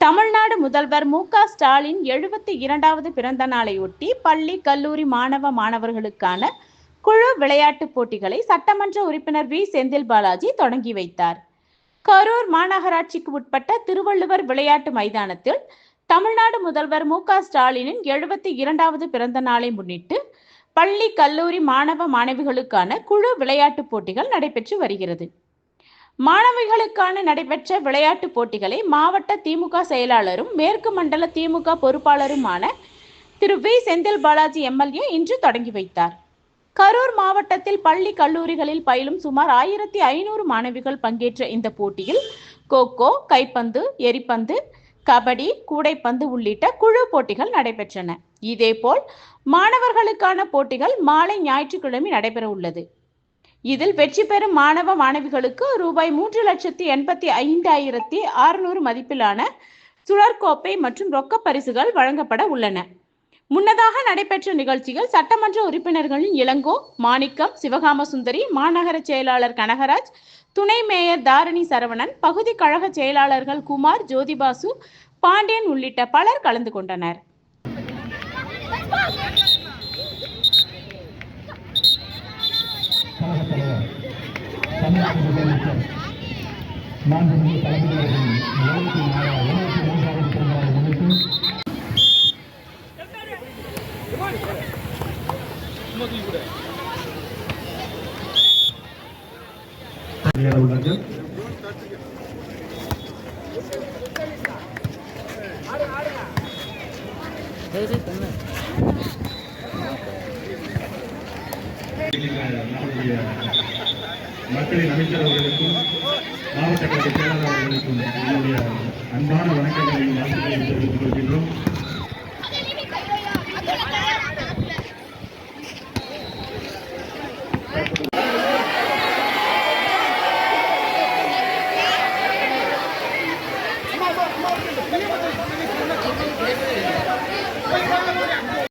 தமிழ்நாடு முதல்வர் மு க ஸ்டாலின் எழுபத்தி இரண்டாவது பிறந்த நாளையொட்டி பள்ளி கல்லூரி மாணவ மாணவர்களுக்கான குழு விளையாட்டுப் போட்டிகளை சட்டமன்ற உறுப்பினர் வி. செந்தில் பாலாஜி தொடங்கி வைத்தார். கரூர் மாநகராட்சிக்கு உட்பட்ட திருவள்ளுவர் விளையாட்டு மைதானத்தில் தமிழ்நாடு முதல்வர் மு க ஸ்டாலினின் எழுபத்தி இரண்டாவது பிறந்த நாளை முன்னிட்டு பள்ளி கல்லூரி மாணவ மாணவிகளுக்கான குழு விளையாட்டுப் போட்டிகள் நடைபெற்று வருகிறது. மாணவிகளுக்கான நடைபெற்ற விளையாட்டுப் போட்டிகளை மாவட்ட திமுக செயலாளரும் மேற்கு மண்டல திமுக பொறுப்பாளருமான திரு வி. செந்தில் பாலாஜி எம்எல்ஏ இன்று தொடங்கி வைத்தார். கரூர் மாவட்டத்தில் பள்ளி கல்லூரிகளில் பயிலும் சுமார் ஆயிரத்தி ஐநூறு மாணவிகள் பங்கேற்ற இந்த போட்டியில் கோகோ கைப்பந்து எரிப்பந்து கபடி கூடைப்பந்து உள்ளிட்ட குழு போட்டிகள் நடைபெற்றன. இதேபோல் மாணவர்களுக்கான போட்டிகள் மாலை ஞாயிற்றுக்கிழமை நடைபெற உள்ளது இதில் வெற்றி பெறும் மாணவ மாணவிகளுக்கு ரூபாய் மூன்று லட்சத்தி எண்பத்தி ஐந்தாயிரத்தி அறுநூறு மதிப்பிலான சுழற்கோப்பை மற்றும் ரொக்க பரிசுகள் வழங்கப்பட உள்ளன. முன்னதாக நடைபெற்ற நிகழ்ச்சியில் சட்டமன்ற உறுப்பினர்களின் இளங்கோ மாணிக்கம் சிவகாம சுந்தரி மாநகர செயலாளர் கனகராஜ் துணை மேயர் தாரணி சரவணன் பகுதி கழக செயலாளர்கள் குமார் ஜோதிபாசு பாண்டியன் உள்ளிட்ட பலர் கலந்து கொண்டனர். தமிழ்நாடு முதலமைச்சர் மாண்புமிகு தளபதி அவர்களின் எழுபத்தி நாலு எழுபத்தி மூன்றாவது பிறந்தநாளை முன்னிட்டு வெளியேற உள்ளது நம்முடைய மக்களின் அமைச்சர் அவர்களுக்கும் மாவட்ட கழக செயலாளர் என்னுடைய அன்பான வணக்கங்களையும் வாழ்த்துக்களையும் தெரிவித்துக் கொள்கின்றோம்.